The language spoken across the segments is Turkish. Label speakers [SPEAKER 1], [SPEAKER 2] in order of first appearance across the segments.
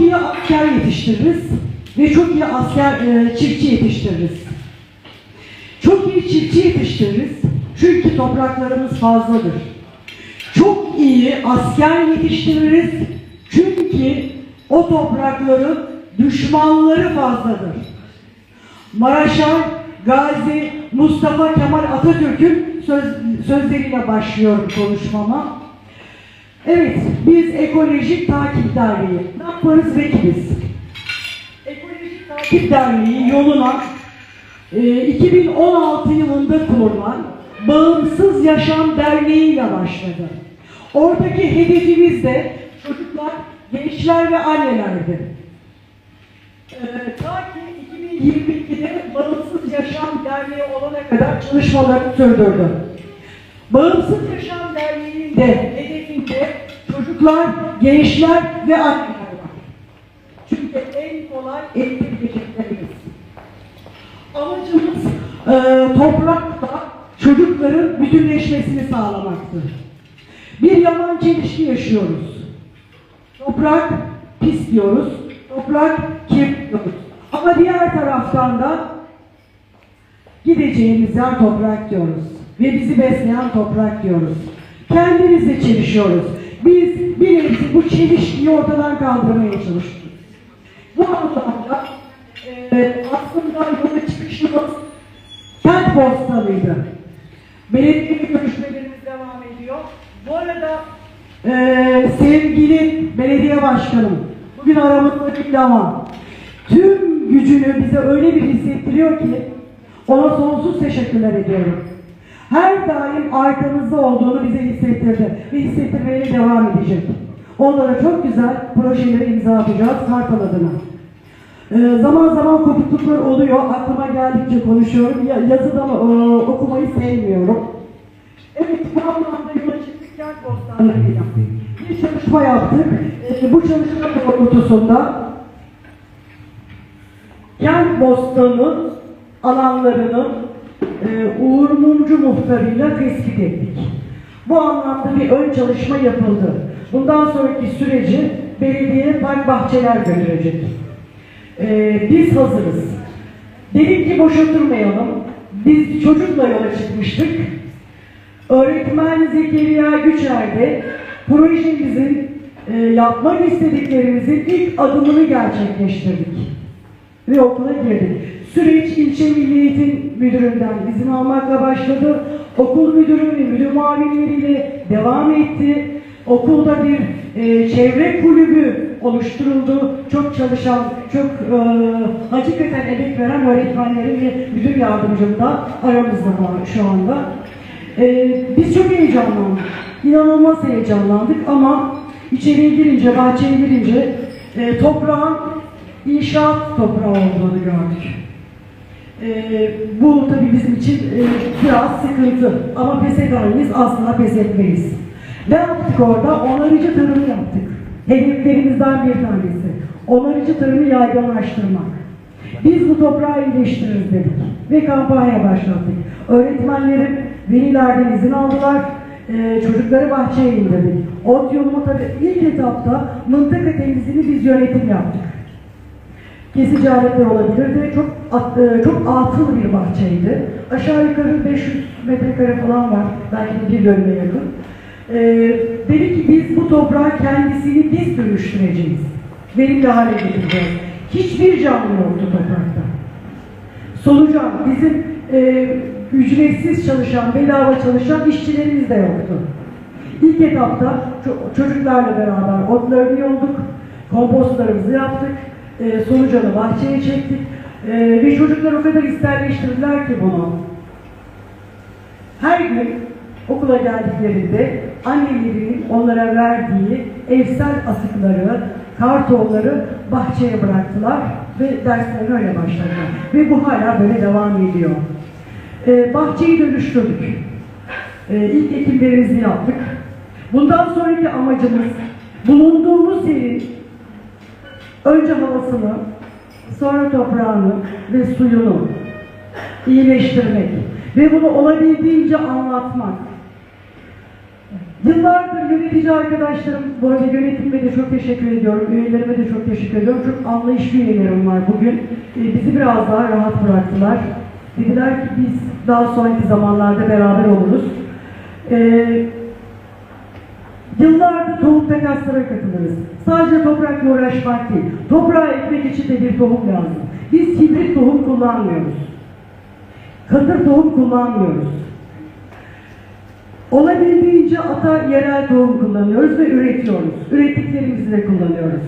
[SPEAKER 1] Çok iyi asker yetiştiririz ve çok iyi asker e, çiftçi yetiştiririz. Çok iyi çiftçi yetiştiririz çünkü topraklarımız fazladır. Çok iyi asker yetiştiririz çünkü o toprakların düşmanları fazladır. Maraş'a Gazi Mustafa Kemal Atatürk'ün söz, sözleriyle başlıyorum konuşmama. Evet, biz Ekolojik Takip Derneği. Yaparız vekiliz? Ekolojik Takip Derneği yoluna e, 2016 yılında kurulan Bağımsız Yaşam Derneği ile başladı. Oradaki hedefimiz de çocuklar, gençler ve annelerdi. Ee, ta ki 2022'de Bağımsız Yaşam Derneği olana kadar çalışmalarını sürdürdü. Bağımsız Yaşam Derneği'nin de hedefinde çocuklar, gençler ve anneler kolay eğitileceklerimiz. Amacımız e, toprakta çocukların bütünleşmesini sağlamaktır. Bir yaman çelişki yaşıyoruz. Toprak pis diyoruz, toprak kirli diyoruz. Ama diğer taraftan da gideceğimiz yer toprak diyoruz. Ve bizi besleyen toprak diyoruz. Kendimizle çelişiyoruz. Biz bir bu çelişkiyi ortadan kaldırmaya çalışıyoruz. Bu anlamda e, aslında yola çıkışımız kent postanıydı. Belediye görüşmelerimiz devam ediyor. Bu arada e, sevgili belediye başkanım, bugün aramızda değil ama tüm gücünü bize öyle bir hissettiriyor ki ona sonsuz teşekkürler ediyorum. Her daim arkamızda olduğunu bize hissettirdi ve hissettirmeye devam edecek. Onlara çok güzel projeleri imza atacağız Kartal adına. Ee, zaman zaman kopukluklar oluyor. Aklıma geldikçe konuşuyorum. Ya, yazıda e, okumayı sevmiyorum. Evet, bu anlamda yola çıktık bostanlarıyla. Bir çalışma yaptık. Ee, bu çalışma doğrultusunda kent bostanı alanlarını e, Uğur Mumcu muhtarıyla tespit ettik. Bu anlamda bir ön çalışma yapıldı. Bundan sonraki süreci belediye park bahçeler götürecek. Ee, biz hazırız. Dedik ki boş oturmayalım. Biz çocukla yola çıkmıştık. Öğretmen Zekeriya Güçer'de projemizin e, yapmak istediklerimizin ilk adımını gerçekleştirdik. Ve okula girdik. Süreç ilçe Milli Eğitim Müdürü'nden izin almakla başladı. Okul müdürü ve müdür muavinleriyle devam etti. Okulda bir e, çevre kulübü oluşturuldu. Çok çalışan, çok e, hakikaten emek veren öğretmenlerin ve müdür yardımcım da aramızda var şu anda. E, biz çok heyecanlandık. İnanılmaz heyecanlandık ama içeriye girince, bahçeye girince e, toprağın inşaat toprağı olduğunu gördük. E, bu tabii bizim için e, biraz sıkıntı ama pes eder miyiz? Asla pes etmeyiz. Ne yaptık orada? Onarıcı tarımı yaptık. Hedeflerimizden bir tanesi. Onarıcı tarımı yaygınlaştırmak. Biz bu toprağı iyileştiririz dedik ve kampanya başlattık. Öğretmenlerim velilerden izin aldılar. Ee, çocukları bahçeye indirdik. Ot yoluma tabii ilk etapta mıntıka temizliğini biz yönetim yaptık. Kesici aletler olabilirdi. Çok e, çok atıl bir bahçeydi. Aşağı yukarı 500 metrekare falan var. Belki bir bölüme yakın. Ee, dedi ki biz bu toprağı kendisini biz dönüştüreceğiz. Verimli hale getireceğiz. Hiçbir canlı yoktu toprakta. Solucan, bizim e, ücretsiz çalışan, bedava çalışan işçilerimiz de yoktu. İlk etapta ço- çocuklarla beraber otlarını yolduk, kompostlarımızı yaptık, e, solucanı bahçeye çektik e, ve çocuklar o kadar isterleştirdiler ki bunu. Her gün okula geldiklerinde annelerinin onlara verdiği evsel atıkları, kartonları bahçeye bıraktılar ve derslerine öyle başladılar. Ve bu hala böyle devam ediyor. Ee, bahçeyi dönüştürdük. Ee, ilk ekimlerimizi yaptık. Bundan sonraki amacımız bulunduğumuz yerin önce havasını, sonra toprağını ve suyunu iyileştirmek ve bunu olabildiğince anlatmak. Yıllardır yönetici arkadaşlarım, bu arada yönetimime de çok teşekkür ediyorum, üyelerime de çok teşekkür ediyorum. Çok anlayışlı üyelerim var bugün. Ee, bizi biraz daha rahat bıraktılar. Dediler ki biz daha sonraki zamanlarda beraber oluruz. Ee, Yıllardır tohum takaslara katılırız. Sadece toprakla uğraşmak değil, toprağa ekmek için de bir tohum lazım. Biz hibrit tohum kullanmıyoruz. Katır tohum kullanmıyoruz. Olabildiğince ata yerel tohum kullanıyoruz ve üretiyoruz. Ürettiklerimizi de kullanıyoruz.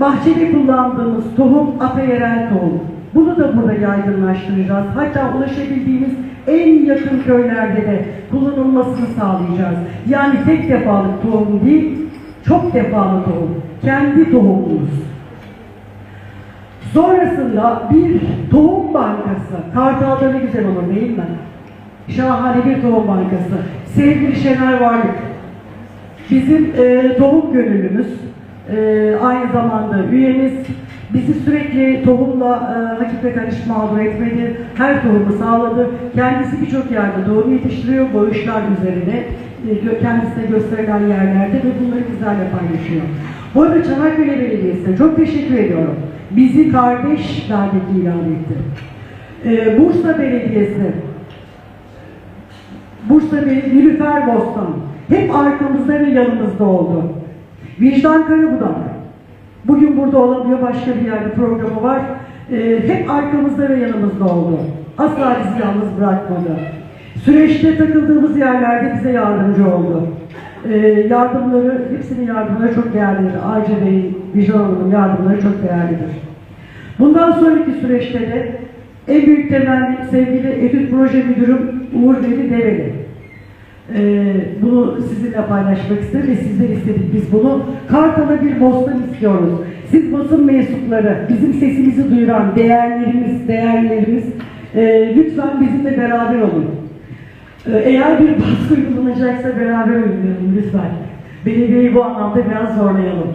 [SPEAKER 1] Bahçede kullandığımız tohum ata yerel tohum. Bunu da burada yaygınlaştıracağız. Hatta ulaşabildiğimiz en yakın köylerde de kullanılmasını sağlayacağız. Yani tek defalık tohum değil, çok defalı tohum. Kendi tohumumuz. Sonrasında bir tohum bankası. Kartal'da ne güzel olur değil mi? Şahane bir tohum bankası. Sevgili Şener Varlık. Bizim e, tohum gönüllümüz. e, aynı zamanda üyemiz. Bizi sürekli tohumla e, hakikaten hiç mağdur etmedi. Her tohumu sağladı. Kendisi birçok yerde tohum yetiştiriyor. Bağışlar üzerine. e, kendisine gösterilen yerlerde ve bunları bizlerle paylaşıyor. Bu arada Çanakkale Belediyesi'ne çok teşekkür ediyorum. Bizi kardeş daveti ilan etti. E, Bursa Belediyesi Bursa Bey, Nilüfer Bostan hep arkamızda ve yanımızda oldu. Vicdan Karabudak bugün burada olamıyor başka bir yerde programı var. Ee, hep arkamızda ve yanımızda oldu. Asla bizi yalnız bırakmadı. Süreçte takıldığımız yerlerde bize yardımcı oldu. Ee, yardımları, hepsinin yardımları çok değerlidir. Ayca Bey'in, Vicdan Hanım'ın yardımları çok değerlidir. Bundan sonraki süreçte de en büyük temenni sevgili etüt proje müdürüm Uğur Veli Develi. Ee, bunu sizinle paylaşmak istedim ve sizden istedik biz bunu. Kartal'a bir bostan istiyoruz. Siz basın mensupları, bizim sesimizi duyuran değerlerimiz, değerlerimiz e, lütfen bizimle beraber olun. Ee, eğer bir baskı uygulanacaksa beraber uygulayalım lütfen. Belediyeyi bu anlamda biraz zorlayalım.